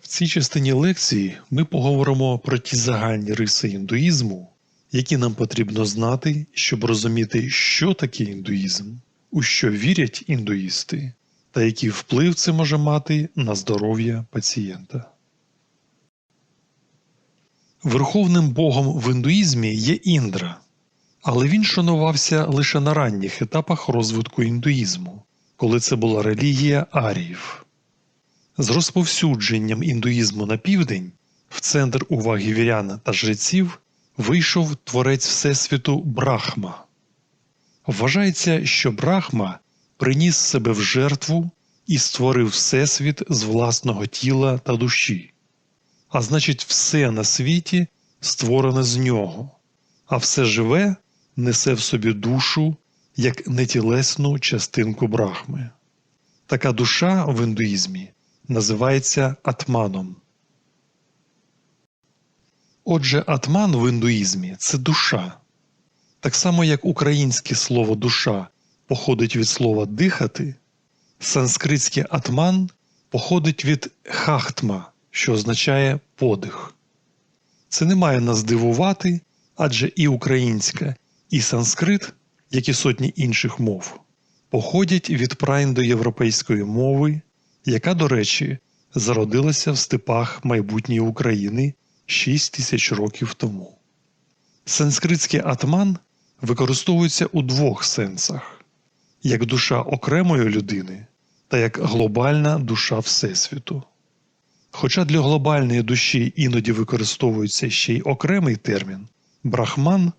В цій частині лекції ми поговоримо про ті загальні риси індуїзму, які нам потрібно знати, щоб розуміти, що таке індуїзм, у що вірять індуїсти, та який вплив це може мати на здоров'я пацієнта. Верховним богом в індуїзмі є Індра, але він шанувався лише на ранніх етапах розвитку індуїзму, коли це була релігія аріїв. З розповсюдженням індуїзму на південь в центр уваги вірян та жреців вийшов творець Всесвіту Брахма. Вважається, що Брахма приніс себе в жертву і створив Всесвіт з власного тіла та душі. А значить, все на світі створене з нього, а все живе несе в собі душу як нетілесну частинку брахми. Така душа в індуїзмі називається атманом. Отже, атман в індуїзмі це душа. Так само як українське слово душа походить від слова дихати, санскритське атман походить від хахтма, що означає подих. Це не має нас дивувати, адже і українська, і санскрит, як і сотні інших мов, походять від праіндоєвропейської мови, яка, до речі, зародилася в степах майбутньої України 6 тисяч років тому. Санскритський атман використовується у двох сенсах як душа окремої людини та як глобальна душа Всесвіту. Хоча для глобальної душі іноді використовується ще й окремий термін брахман,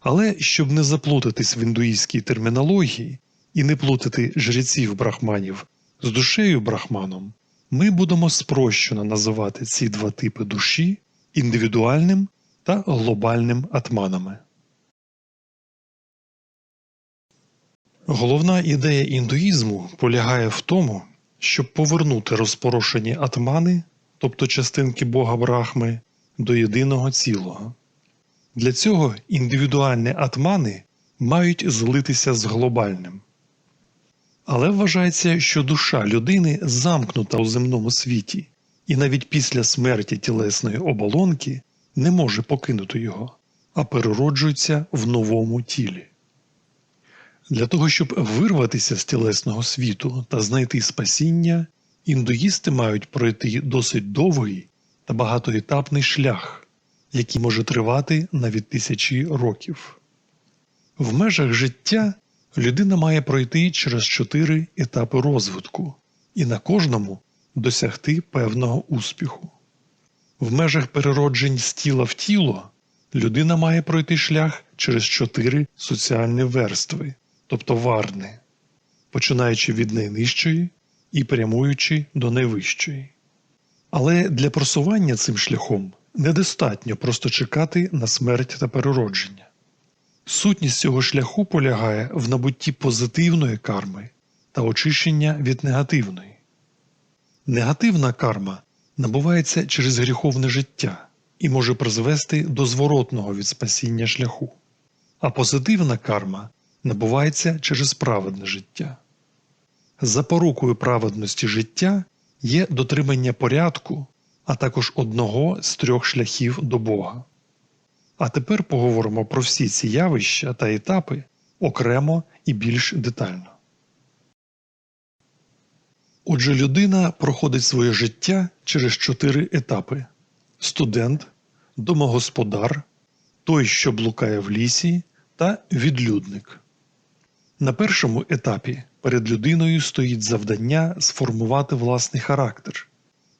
але щоб не заплутатись в індуїзькій термінології і не плутати жреців брахманів з душею брахманом, ми будемо спрощено називати ці два типи душі індивідуальним та глобальним атманами. Головна ідея індуїзму полягає в тому, щоб повернути розпорошені атмани, тобто частинки Бога Брахми, до єдиного цілого. Для цього індивідуальні атмани мають злитися з глобальним. Але вважається, що душа людини замкнута у земному світі, і навіть після смерті тілесної оболонки не може покинути його, а перероджується в новому тілі. Для того, щоб вирватися з тілесного світу та знайти спасіння, індуїсти мають пройти досить довгий та багатоетапний шлях, який може тривати навіть тисячі років. В межах життя людина має пройти через чотири етапи розвитку і на кожному досягти певного успіху. В межах перероджень з тіла в тіло людина має пройти шлях через чотири соціальні верстви, тобто варни, починаючи від найнижчої і прямуючи до найвищої. Але для просування цим шляхом недостатньо просто чекати на смерть та переродження. Сутність цього шляху полягає в набутті позитивної карми та очищення від негативної. Негативна карма набувається через гріховне життя і може призвести до зворотного від спасіння шляху, а позитивна карма набувається через праведне життя. Запорукою праведності життя є дотримання порядку, а також одного з трьох шляхів до Бога. А тепер поговоримо про всі ці явища та етапи окремо і більш детально. Отже, людина проходить своє життя через чотири етапи: студент, домогосподар, той, що блукає в лісі, та відлюдник. На першому етапі перед людиною стоїть завдання сформувати власний характер,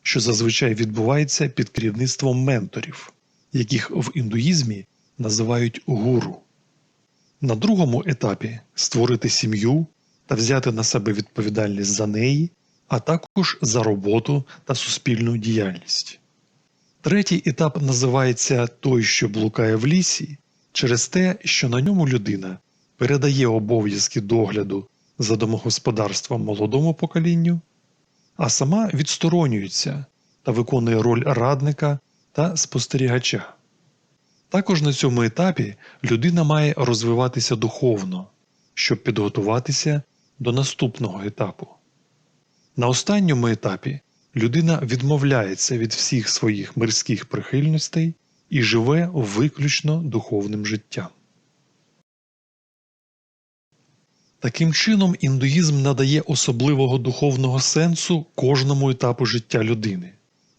що зазвичай відбувається під керівництвом менторів, яких в індуїзмі називають гуру. На другому етапі створити сім'ю та взяти на себе відповідальність за неї, а також за роботу та суспільну діяльність. Третій етап називається той, що блукає в лісі, через те, що на ньому людина передає обов'язки догляду за домогосподарством молодому поколінню, а сама відсторонюється та виконує роль радника та спостерігача. Також на цьому етапі людина має розвиватися духовно, щоб підготуватися до наступного етапу. На останньому етапі людина відмовляється від всіх своїх мирських прихильностей і живе виключно духовним життям. Таким чином, індуїзм надає особливого духовного сенсу кожному етапу життя людини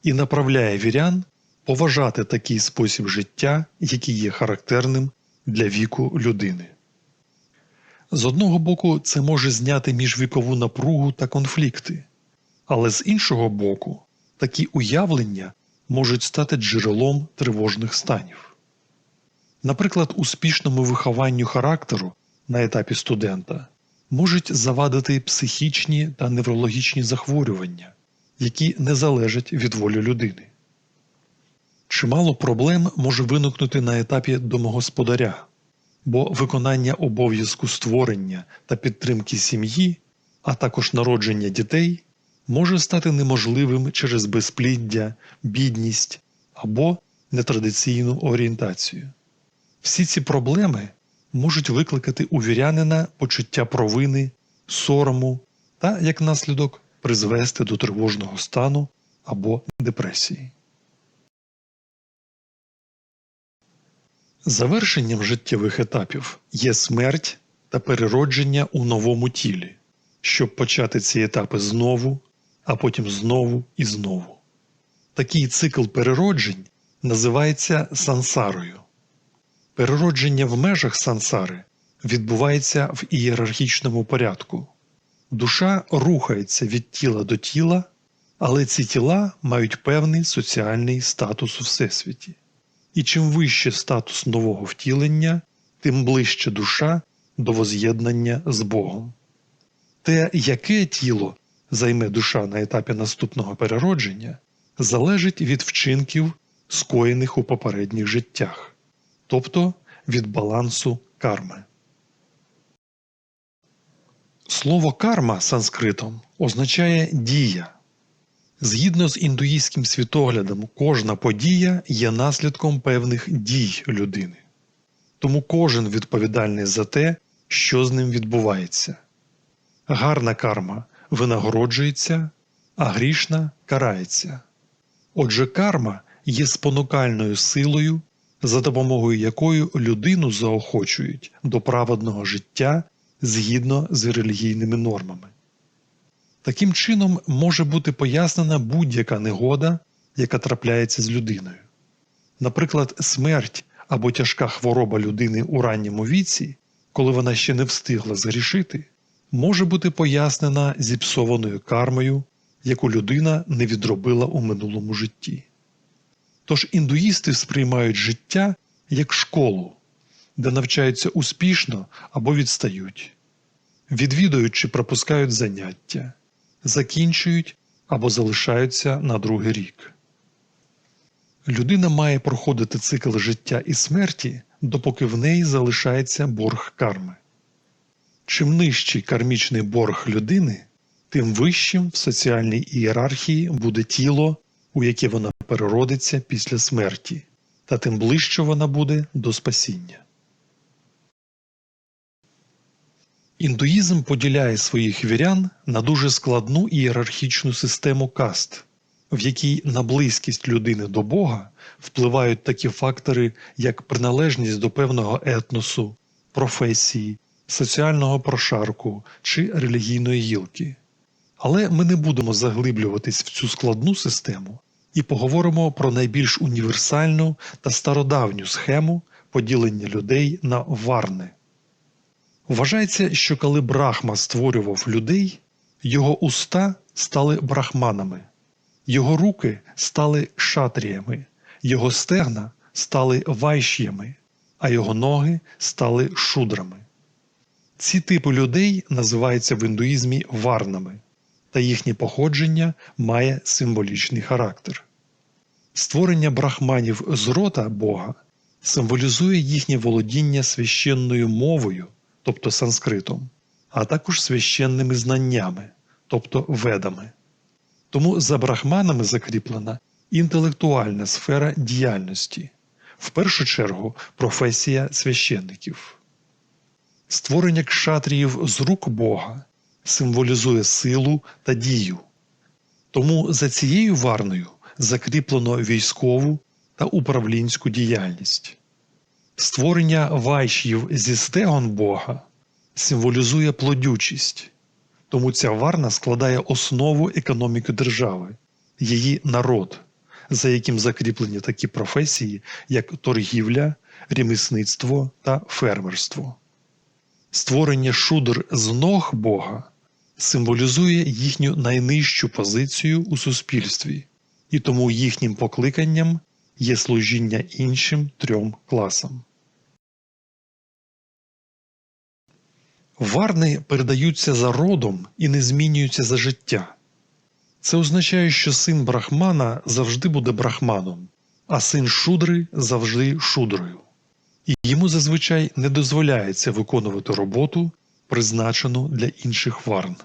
і направляє вірян поважати такий спосіб життя, який є характерним для віку людини. З одного боку, це може зняти міжвікову напругу та конфлікти, але з іншого боку, такі уявлення можуть стати джерелом тривожних станів. Наприклад, успішному вихованню характеру на етапі студента можуть завадити психічні та неврологічні захворювання, які не залежать від волі людини. Чимало проблем може виникнути на етапі домогосподаря, бо виконання обов'язку створення та підтримки сім'ї, а також народження дітей може стати неможливим через безпліддя, бідність або нетрадиційну орієнтацію. Всі ці проблеми можуть викликати у вірянина почуття провини, сорому та, як наслідок, призвести до тривожного стану або депресії. Завершенням життєвих етапів є смерть та переродження у новому тілі, щоб почати ці етапи знову, а потім знову і знову. Такий цикл перероджень називається сансарою. Переродження в межах сансари відбувається в ієрархічному порядку. Душа рухається від тіла до тіла, але ці тіла мають певний соціальний статус у всесвіті. І чим вище статус нового втілення, тим ближче душа до воз'єднання з Богом. Те, яке тіло займе душа на етапі наступного переродження, залежить від вчинків, скоєних у попередніх життях, тобто від балансу карми. Слово карма санскритом означає дія. Згідно з індуїстським світоглядом, кожна подія є наслідком певних дій людини. Тому кожен відповідальний за те, що з ним відбувається. Гарна карма винагороджується, а грішна карається. Отже, карма є спонукальною силою, за допомогою якої людину заохочують до праведного життя згідно з релігійними нормами. Таким чином може бути пояснена будь-яка негода, яка трапляється з людиною. Наприклад, смерть або тяжка хвороба людини у ранньому віці, коли вона ще не встигла згрішити, може бути пояснена зіпсованою кармою, яку людина не відробила у минулому житті. Тож індуїсти сприймають життя як школу, де навчаються успішно або відстають, відвідують чи пропускають заняття, закінчують або залишаються на другий рік. Людина має проходити цикл життя і смерті, допоки в неї залишається борг карми. Чим нижчий кармічний борг людини, тим вищим в соціальній ієрархії буде тіло, у яке вона переродиться після смерті, та тим ближче вона буде до спасіння. Індуїзм поділяє своїх вірян на дуже складну ієрархічну систему каст, в якій на близькість людини до Бога впливають такі фактори, як приналежність до певного етносу, професії, соціального прошарку чи релігійної гілки. Але ми не будемо заглиблюватись в цю складну систему і поговоримо про найбільш універсальну та стародавню схему поділення людей на варни. Вважається, що коли Брахма створював людей, його уста стали брахманами, його руки стали шатріями, його стегна стали вайш'ями, а його ноги стали шудрами. Ці типи людей називаються в індуїзмі варнами, та їхнє походження має символічний характер. Створення брахманів з рота Бога символізує їхнє володіння священною мовою, тобто санскритом, а також священними знаннями, тобто ведами. Тому за брахманами закріплена інтелектуальна сфера діяльності, в першу чергу професія священників. Створення кшатріїв з рук Бога символізує силу та дію. Тому за цією варною закріплено військову та управлінську діяльність. Створення вайшів зі стегон Бога символізує плодючість, тому ця варна складає основу економіки держави, її народ, за яким закріплені такі професії, як торгівля, ремісництво та фермерство. Створення шудр з ног Бога символізує їхню найнижчу позицію у суспільстві, і тому їхнім покликанням є служіння іншим трьом класам. Варни передаються за родом і не змінюються за життя. Це означає, що син брахмана завжди буде брахманом, а син шудри завжди шудрою. І йому зазвичай не дозволяється виконувати роботу, призначену для інших варн.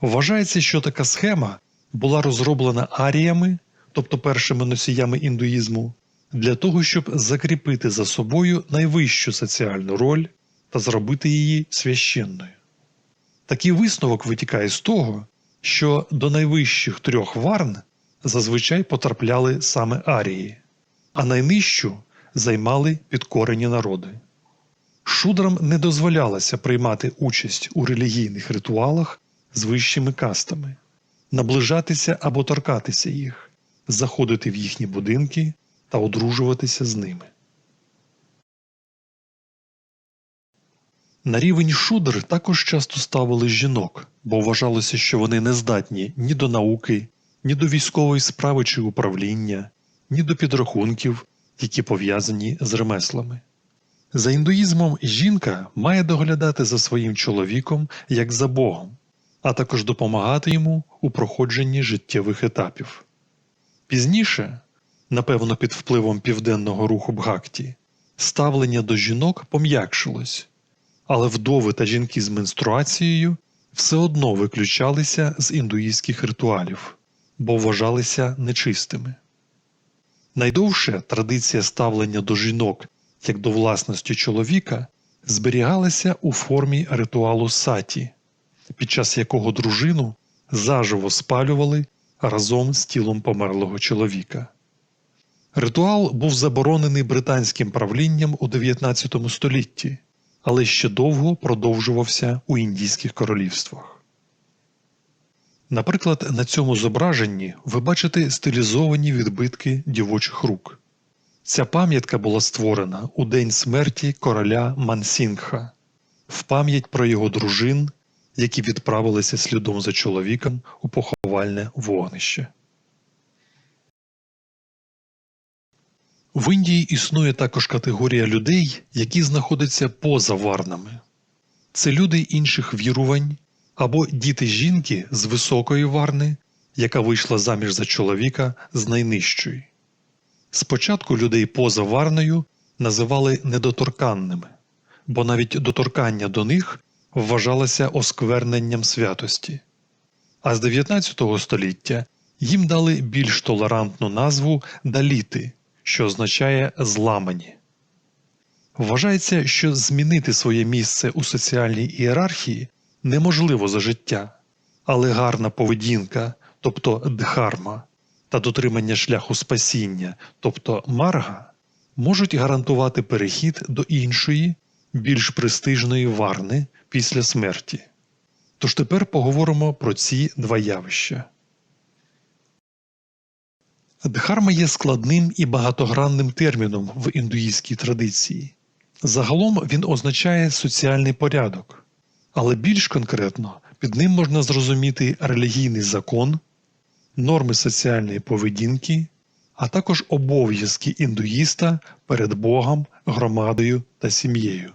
Вважається, що така схема була розроблена аріями, тобто першими носіями індуїзму, для того, щоб закріпити за собою найвищу соціальну роль та зробити її священною. Такий висновок витікає з того, що до найвищих трьох варн зазвичай потрапляли саме арії, а найнижчу займали підкорені народи. Шудрам не дозволялося приймати участь у релігійних ритуалах з вищими кастами, наближатися або торкатися їх, заходити в їхні будинки та одружуватися з ними. На рівень шудр також часто ставили жінок, бо вважалося, що вони не здатні ні до науки, ні до військової справи чи управління, ні до підрахунків, які пов'язані з ремеслами. За індуїзмом жінка має доглядати за своїм чоловіком як за Богом, а також допомагати йому у проходженні життєвих етапів. Пізніше, напевно, під впливом південного руху Бхакті, ставлення до жінок пом'якшилось, але вдови та жінки з менструацією все одно виключалися з індуїзьких ритуалів, бо вважалися нечистими. Найдовше традиція ставлення до жінок як до власності чоловіка зберігалася у формі ритуалу саті, під час якого дружину заживо спалювали разом з тілом померлого чоловіка. Ритуал був заборонений британським правлінням у 19 столітті, але ще довго продовжувався у індійських королівствах. Наприклад, на цьому зображенні ви бачите стилізовані відбитки дівочих рук. Ця пам'ятка була створена у день смерті короля Мансінгха в пам'ять про його дружин, які відправилися слідом за чоловіком у поховальне вогнище. В Індії існує також категорія людей, які знаходяться поза варнами. Це люди інших вірувань або діти жінки з високої варни, яка вийшла заміж за чоловіка з найнижчої. Спочатку людей поза варною називали недоторканними, бо навіть доторкання до них вважалося оскверненням святості. А з 19 століття їм дали більш толерантну назву даліти, що означає зламані. Вважається, що змінити своє місце у соціальній ієрархії неможливо за життя, але гарна поведінка, тобто дхарма, та дотримання шляху спасіння, тобто марга, можуть гарантувати перехід до іншої, більш престижної варни після смерті. Тож тепер поговоримо про ці два явища. Дхарма є складним і багатогранним терміном в індуїзькій традиції. Загалом він означає соціальний порядок, але більш конкретно під ним можна зрозуміти релігійний закон, норми соціальної поведінки, а також обов'язки індуїста перед Богом, громадою та сім'єю.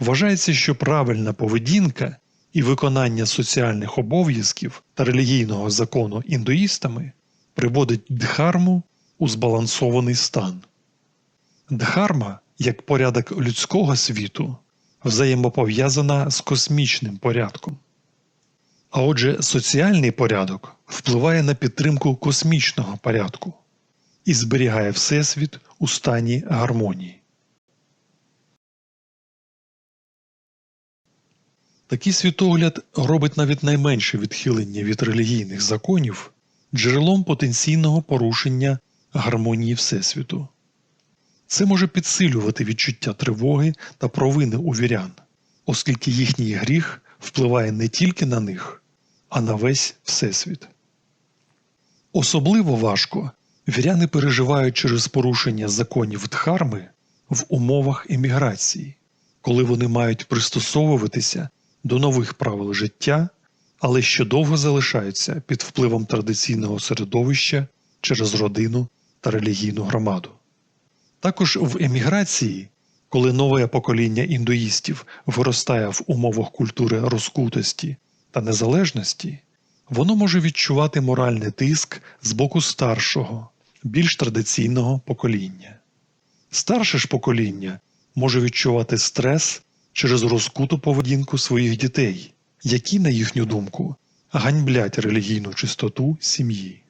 Вважається, що правильна поведінка і виконання соціальних обов'язків та релігійного закону індуїстами приводить дхарму у збалансований стан. Дхарма, як порядок людського світу, взаємопов'язана з космічним порядком. А отже, соціальний порядок впливає на підтримку космічного порядку і зберігає Всесвіт у стані гармонії. Такий світогляд робить навіть найменше відхилення від релігійних законів джерелом потенційного порушення гармонії Всесвіту. Це може підсилювати відчуття тривоги та провини у вірян, оскільки їхній гріх впливає не тільки на них, а на весь Всесвіт. Особливо важко віряни переживають через порушення законів Дхарми в умовах еміграції, коли вони мають пристосовуватися до нових правил життя, але ще довго залишаються під впливом традиційного середовища через родину та релігійну громаду. Також в еміграції, коли нове покоління індуїстів виростає в умовах культури розкутості та незалежності, воно може відчувати моральний тиск з боку старшого, більш традиційного покоління. Старше ж покоління може відчувати стрес через розкуту поведінку своїх дітей, які, на їхню думку, ганьблять релігійну чистоту сім'ї.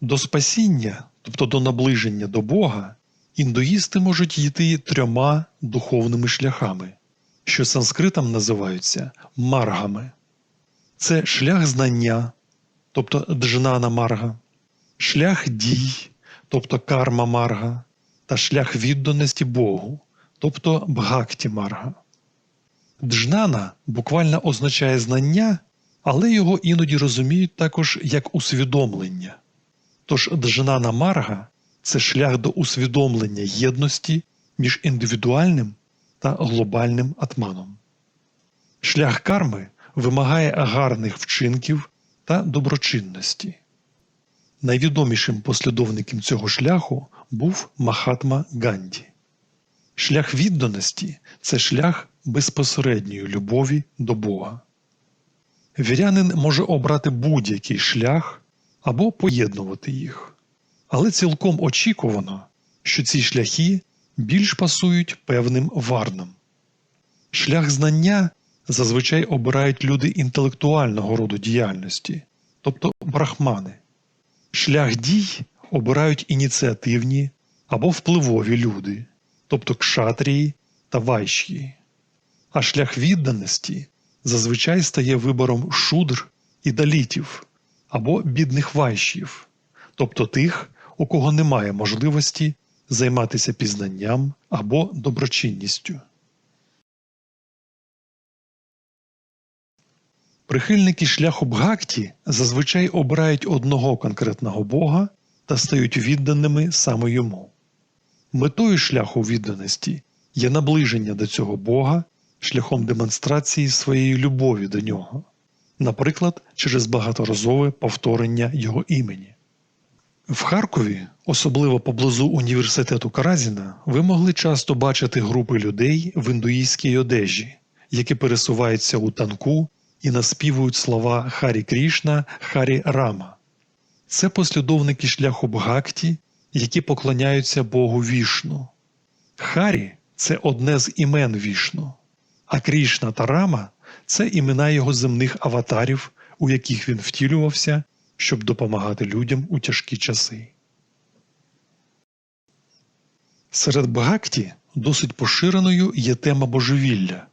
До спасіння, тобто до наближення до Бога, індуїсти можуть йти трьома духовними шляхами, що санскритом називаються маргами. Це шлях знання, тобто джнана марга, шлях дій, тобто карма марга, та шлях відданості Богу, тобто бхакті марга. Джнана буквально означає знання, але його іноді розуміють також як усвідомлення. Тож джнана марга це шлях до усвідомлення єдності між індивідуальним та глобальним атманом. Шлях карми вимагає гарних вчинків та доброчинності. Найвідомішим послідовником цього шляху був Махатма Ганді. Шлях відданості це шлях безпосередньої любові до Бога. Вірянин може обрати будь-який шлях або поєднувати їх, але цілком очікувано, що ці шляхи більш пасують певним варнам. Шлях знання зазвичай обирають люди інтелектуального роду діяльності, тобто брахмани. Шлях дій обирають ініціативні або впливові люди, тобто кшатрії та вайші. А шлях відданості зазвичай стає вибором шудр і далітів або бідних вайшів, тобто тих, у кого немає можливості займатися пізнанням або доброчинністю. Прихильники шляху Бгакті зазвичай обирають одного конкретного Бога та стають відданими саме йому. Метою шляху відданості є наближення до цього Бога шляхом демонстрації своєї любові до нього, наприклад, через багаторазове повторення його імені. В Харкові, особливо поблизу університету Каразіна, ви могли часто бачити групи людей в індуїзькій одежі, які пересуваються у танку і наспівують слова Харі Крішна, Харі Рама. Це послідовники шляху Бгакті, які поклоняються Богу вішну. Харі це одне з імен вішну, а Крішна та Рама це імена його земних аватарів, у яких він втілювався, щоб допомагати людям у тяжкі часи. Серед Бгакті досить поширеною є тема божевілля.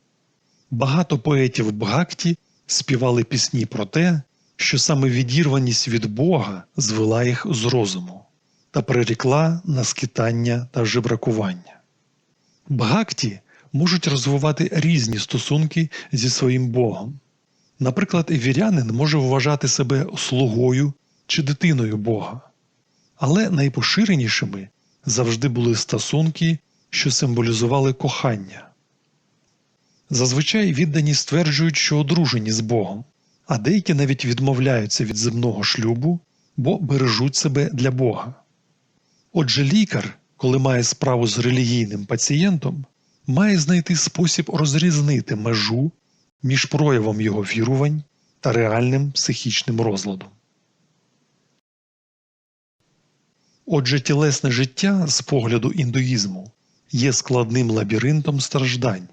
Багато поетів Бгакті співали пісні про те, що саме відірваність від Бога звела їх з розуму та прирікла на скитання та жебракування. Бгакті можуть розвивати різні стосунки зі своїм Богом. Наприклад, вірянин може вважати себе слугою чи дитиною Бога, але найпоширенішими завжди були стосунки, що символізували кохання. Зазвичай віддані стверджують, що одружені з Богом, а деякі навіть відмовляються від земного шлюбу, бо бережуть себе для Бога. Отже, лікар, коли має справу з релігійним пацієнтом, має знайти спосіб розрізнити межу між проявом його вірувань та реальним психічним розладом. Отже, тілесне життя з погляду індуїзму є складним лабіринтом страждань,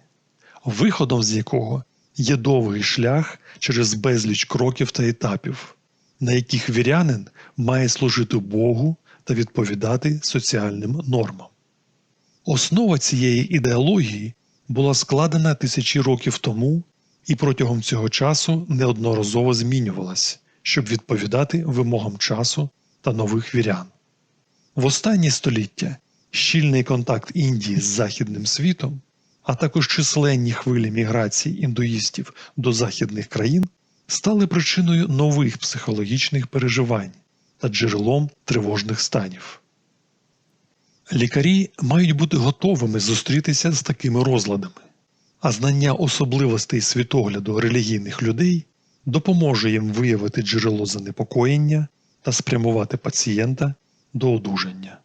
виходом з якого є довгий шлях через безліч кроків та етапів, на яких вірянин має служити Богу та відповідати соціальним нормам. Основа цієї ідеології була складена тисячі років тому і протягом цього часу неодноразово змінювалась, щоб відповідати вимогам часу та нових вірян. В останні століття щільний контакт Індії з західним світом, а також численні хвилі міграції індуїстів до західних країн стали причиною нових психологічних переживань та джерелом тривожних станів. Лікарі мають бути готовими зустрітися з такими розладами, а знання особливостей світогляду релігійних людей допоможе їм виявити джерело занепокоєння та спрямувати пацієнта до одужання.